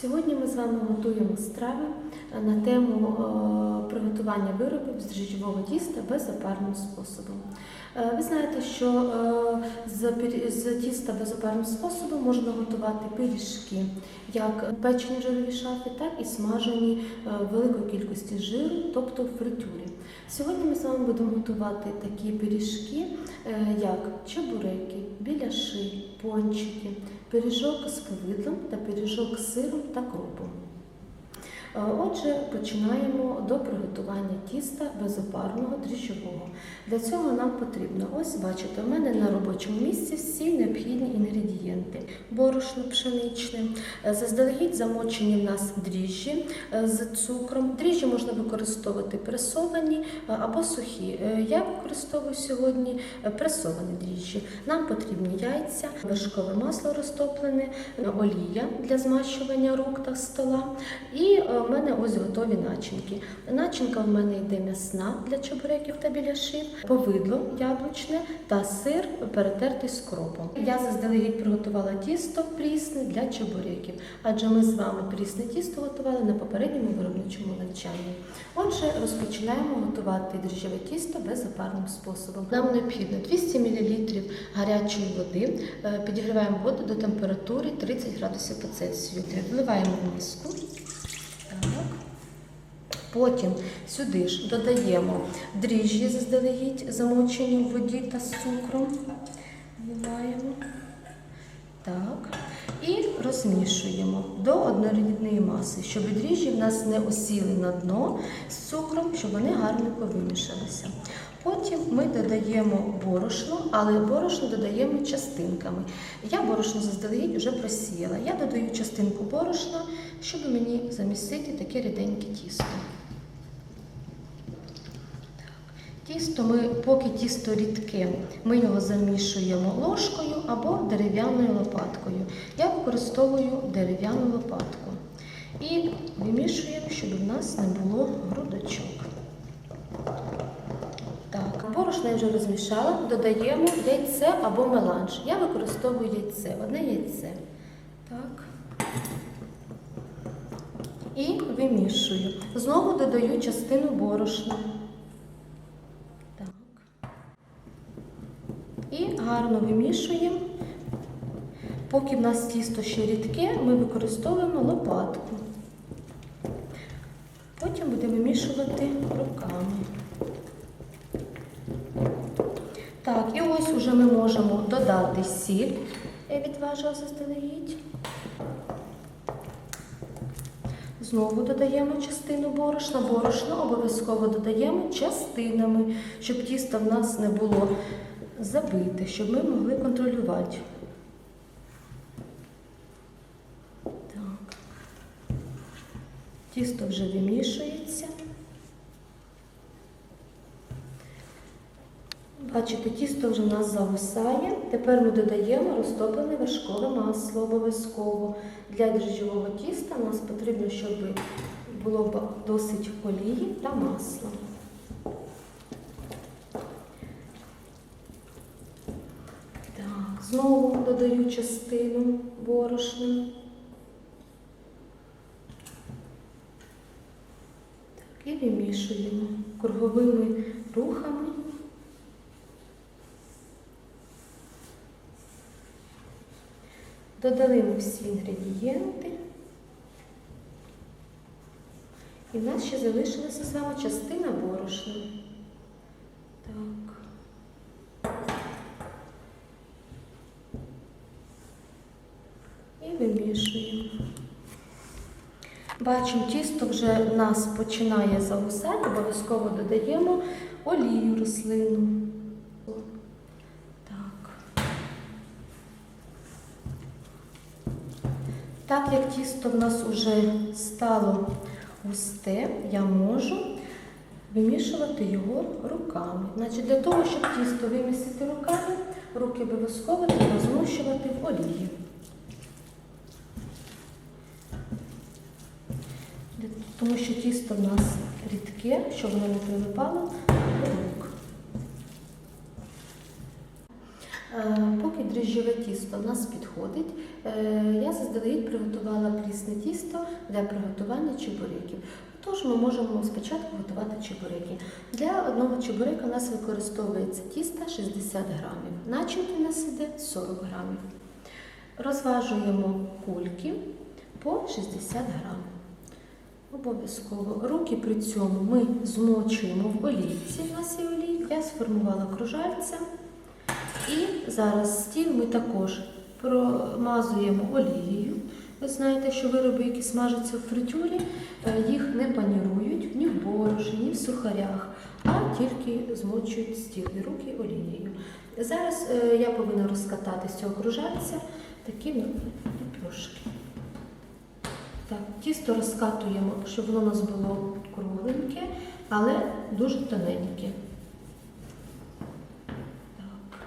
Сьогодні ми з вами готуємо страви е, на тему е, приготування виробів з дріжджового тіста безопарним способом. Е, Ви знаєте, що з тіста безопарним способом можна готувати пиріжки, як печені в жировій шафі, так і смажені великої кількості жиру, тобто в фритюрі. Сьогодні ми з вами будемо готувати такі пиріжки, е, як чебуреки, біляши, пончики, пиріжок з повидлом та пиріжок з сиром та кропом. Отже, починаємо до приготування тіста безопарного дріжджового. Для цього нам потрібно, ось бачите, у мене на робочому місці всі необхідні інгредієнти. Борошно пшеничне, е, заздалегідь замочені в нас дріжджі е, з цукром. Дріжджі можна використовувати пресовані е, або сухі. Я використовую сьогодні пресовані дріжджі. Нам потрібні яйця, вершкове масло розтоплене, олія для змащування рук та стола. І в мене ось готові начинки. Начинка в мене йде м'ясна для чебуреків та біляшів, повидло яблучне та сир перетертий з кропом. Я заздалегідь приготувала тісто прісне для чебуреків, адже ми з вами прісне тісто готували на попередньому виробничому навчанні. Отже, розпочинаємо готувати дріжджове тісто безопарним способом. Нам необхідно 200 мл гарячої води. Е, Підігріваємо воду до температури 30 градусів по Цельсію. Вливаємо в миску. Потім сюди ж додаємо дріжджі заздалегідь, замочені в воді та з цукром. Вливаємо. Так. І розмішуємо до однорідної маси, щоб дріжджі в нас не осіли на дно з цукром, щоб вони гарненько вимішалися. Потім ми додаємо борошно, але борошно додаємо частинками. Я борошно заздалегідь вже просіяла. Я додаю частинку борошна, щоб мені замістити таке ріденьке тісто. Тісто ми, поки тісто рідке, ми його замішуємо ложкою або дерев'яною лопаткою. Я використовую дерев'яну лопатку. І вимішуємо, щоб в нас не було грудочок. Так, борошно я вже розмішала, додаємо яйце або меланж. Я використовую яйце, одне яйце. Так. І вимішую. Знову додаю частину борошна. Так. І гарно вимішуємо. Поки в нас тісто ще рідке, ми використовуємо лопатку. Потім будемо вимішувати руками. Так, і ось уже ми можемо додати сіль. Я відважила заздалегідь. Знову додаємо частину борошна. Борошно обов'язково додаємо частинами, щоб тісто в нас не було забите, щоб ми могли контролювати. Тісто вже вимішується. Бачите, тісто вже в нас загусає. Тепер ми додаємо розтоплене вершкове масло обов'язково. Для дріжджового тіста нас потрібно, щоб було досить олії та масла. Так, знову додаю частину борошна. Так, і вимішуємо круговими рухами. Додали ми всі інгредієнти. І в нас ще залишилася вами частина борошна. Так. І вимішуємо. Бачимо, тісто вже в нас починає загусати, обов'язково додаємо олію рослину. Так. Так як тісто в нас вже стало густе, я можу вимішувати його руками. Значить, для того, щоб тісто вимісити руками, руки обов'язково треба змущувати в олії. Тому що тісто в нас рідке, щоб воно не прилипало до рук. Е, Поки дріжджове тісто в нас підходить, е, я заздалегідь приготувала прісне тісто для приготування чебуреків. Тож ми можемо спочатку готувати чебуреки. Для одного чебурека у нас використовується тісто 60 грамів, начинки у нас іде 40 грамів. Розважуємо кульки по 60 грамів. Обов'язково руки при цьому ми змочуємо в олійці. У нас є олійка. Я сформувала кружальця. Зараз стіл ми також промазуємо олією. Ви знаєте, що вироби, які смажаться в фритюрі, е, їх не панірують ні в борошні, ні в сухарях, а тільки змочують стіл і руки олією. Зараз е, я повинна розкатати з цього кружальця такі ну, ліпешки. Так, тісто розкатуємо, щоб воно у нас було кругленьке, але дуже тоненьке. Так.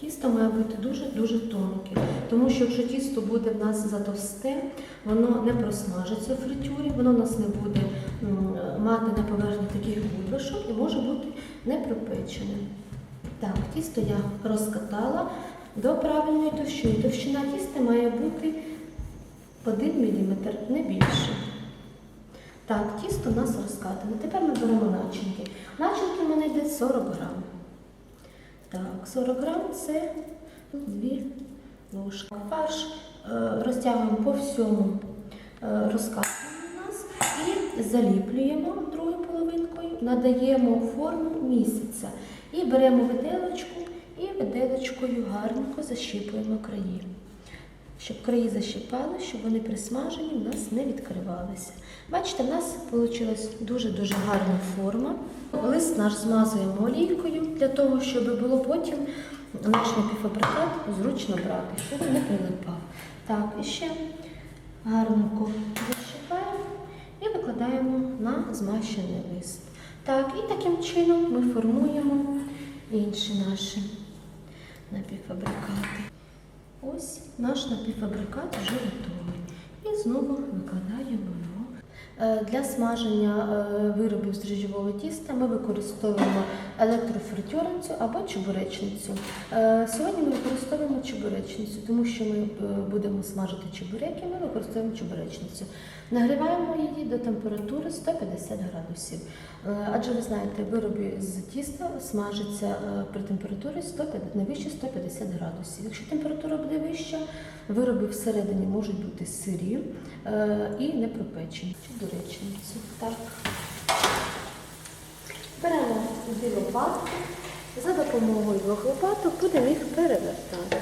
Тісто має бути дуже-дуже тонке, тому що якщо тісто буде в нас затовсте, воно не просмажиться в фритюрі, воно у нас не буде мати на поверхні таких бульбашок і може бути не пропеченим. Так, тісто я розкатала до правильної товщини. Товщина тіста має бути 1 мм, не більше. Так, тісто у нас розкатане. Тепер ми беремо начинки. Начинки в мене йде 40 грам. Так, 40 грам це 2 ложки. Фарш е, розтягуємо по всьому е, розкатаному у нас і заліплюємо другою половинкою, надаємо форму місяця. І беремо виделочку і виделочкою гарненько защіпуємо краї. Щоб краї защіпали, щоб вони при смаженні в нас не відкривалися. Бачите, в нас вийшла дуже-дуже гарна форма. Лист наш змазуємо олійкою для того, щоб було потім наш напівфабрикат зручно брати, щоб не прилипав. Так, і ще гарненько защіпаємо і викладаємо на змащений лист. Так, і таким чином ми формуємо інші наші напівфабрикати. Ось наш напівфабрикат вже готовий. І знову викладаємо його. Для смаження е, виробів з дріжджового тіста ми використовуємо електрофритюрницю або чебуречницю. Е, Сьогодні ми використовуємо чебуречницю, тому що ми е, будемо смажити чебуреки, ми використовуємо чебуречницю. Нагріваємо її до температури 150 градусів. Е, Адже ви знаєте, вироби з тіста смажаться е, при температурі 150, не вище 150 градусів. Якщо температура буде вища, вироби всередині можуть бути сирі е, і не пропечені. Чебуречницю. Так. Беремо дві лопатки. За допомогою двох лопаток будемо їх перевертати.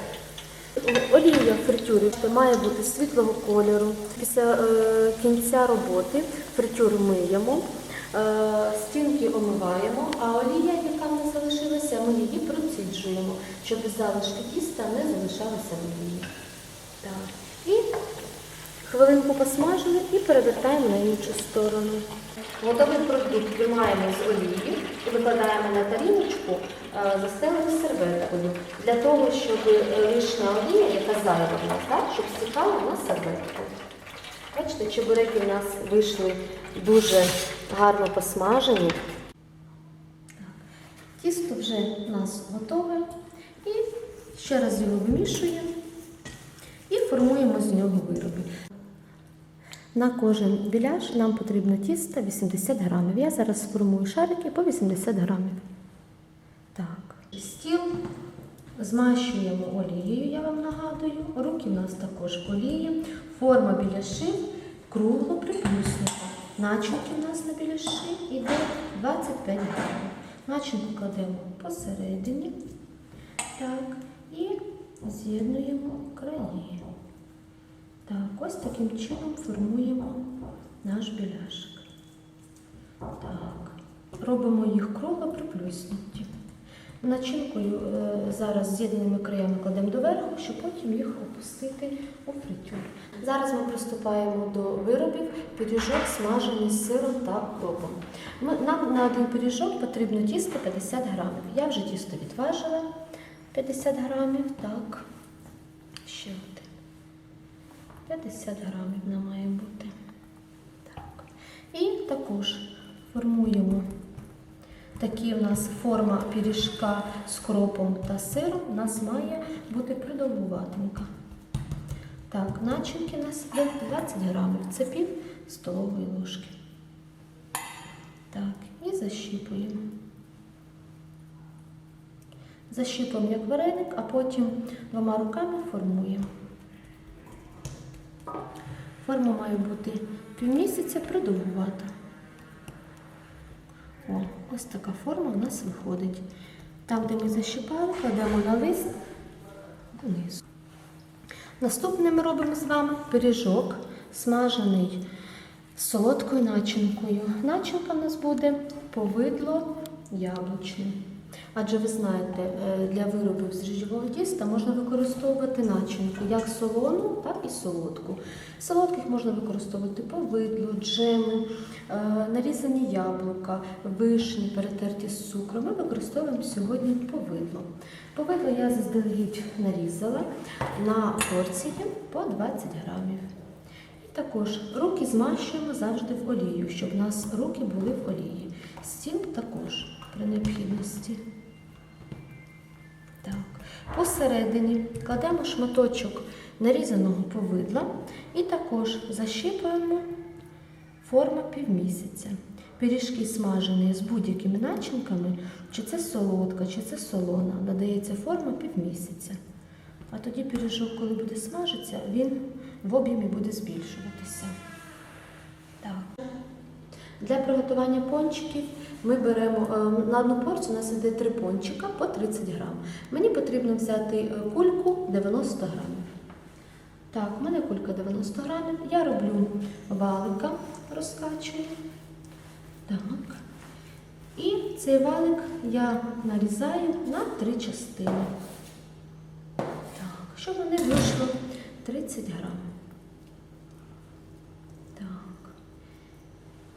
Олія в фритюрі має бути світлого кольору. Після е, кінця роботи фритюр миємо, е, стінки омиваємо, а олія, яка нас залишилася, ми її проціджуємо, щоб залишки тіста не залишалися в олії. Так. І хвилинку посмажили і перевертаємо на іншу сторону. Готовий продукт виймаємо з олії і викладаємо на тарілочку, е, застелену серветкою, для того, щоб е, лишня олія, яка зайва в нас, так, щоб стікала на серветку. Бачите, чебуреки в нас вийшли дуже гарно посмажені. Тісто вже у нас готове. І ще раз його вимішуємо і формуємо з нього вироби. На кожен біляш нам потрібно тісто 80 грамів. Я зараз сформую шарики по 80 грамів. Так. Стіл змащуємо олією, я вам нагадую. Руки у нас також олії. Форма біляшів кругло приплюснута. Начинки у нас на біляші йде 25 грамів. Начинку кладемо посередині. Так. І з'єднуємо краї. Так, ось таким чином формуємо наш біляшик. Так, робимо їх кругло приплюснуті. Начинкою е, зараз з'єднаними краями кладемо доверху, щоб потім їх опустити у фритюр. Зараз ми приступаємо до виробів пиріжок смажений з сиром та укропом. Ми- Нам на один пиріжок потрібно тісто 50 грамів. Я вже тісто відважила 50 грамів. Так, ще. 50 грамів нам має бути. Так. І також формуємо такі у нас форма пиріжка з кропом та сиром. У нас має бути придовгуватенька. Так, начинки у нас є 20 грамів. Це пів столової ложки. Так, і защіпуємо. Защіпуємо як вареник, а потім двома руками формуємо. Форма має бути півмісяця придовгувата. О, ось така форма у нас виходить. Там, де ми защіпали, кладемо на лист донизу. Наступне ми робимо з вами пиріжок, смажений солодкою начинкою. Начинка у нас буде повидло яблучне. Адже ви знаєте, е, для виробів з дріжджового тіста можна використовувати начинку як солону, так і солодку. Солодких можна використовувати повидло, джеми, е, нарізані яблука, вишні, перетерті з цукром. Ми використовуємо сьогодні повидло. Повидло я заздалегідь нарізала на порції по 20 грамів. Також руки змащуємо завжди в олію, щоб у нас руки були в олії. Стіл також при необхідності. Посередині кладемо шматочок нарізаного повидла і також защіпуємо форма півмісяця. Пиріжки смажені з будь-якими начинками, чи це солодка, чи це солона, надається форма півмісяця. А тоді пиріжок, коли буде смажитися, він в об'ємі буде збільшуватися. Так. Для приготування пончиків ми беремо е, на одну порцію у нас іде три пончика по 30 грам. Мені потрібно взяти е, кульку 90 грамів. Так, у мене кулька 90 грамів. Я роблю валика, розкачую. Так. І цей валик я нарізаю на три частини. Так, щоб вони вийшло 30 грам. Так.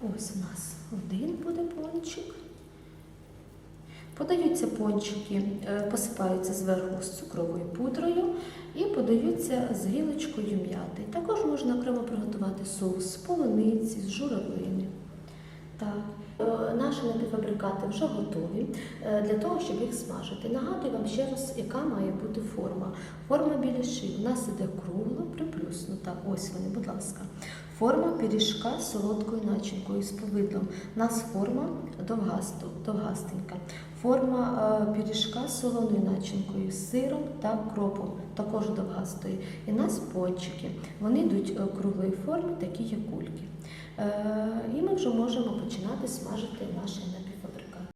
Ось у нас один буде пончик. Подаються пончики, е, посипаються зверху з цукровою пудрою і подаються з гілочкою м'яти. Також можна окремо приготувати соус з полуниці, з журавлини. Так. Е, Наші напівфабрикати вже готові е, для того, щоб їх смажити. Нагадую вам ще раз, яка має бути форма. Форма біляшів у нас іде кругла, приплюснута. Ось вони, будь ласка. Форма пиріжка з солодкою начинкою з повидлом. У нас форма довгастенька. Форма е, пиріжка з солоною начинкою, з сиром та кропом, також довгастої. І у нас пончики. Вони йдуть круглої форми, такі як кульки. Е, і ми вже можемо починати смажити наші напівфабрикати.